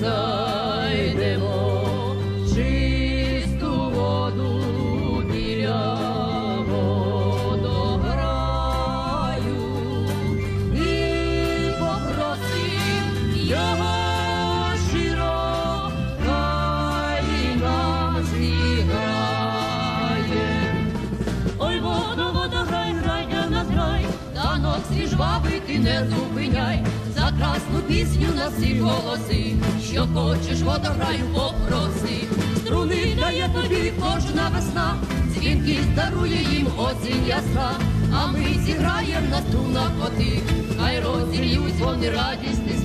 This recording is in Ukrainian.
Зайдемо чисту воду біля водограю і попросив його широ, хай і нас зіграє. Ой, воду, водограй, грай для нас грай, танок свіжбави ти не зупиняй за красну пісню на всі голоси, що хочеш водограю попроси, струни дає тобі кожна весна, дзвінки дарує їм осінь ясна, а ми зіграєм на струнах води, хай розір'ють вони радість не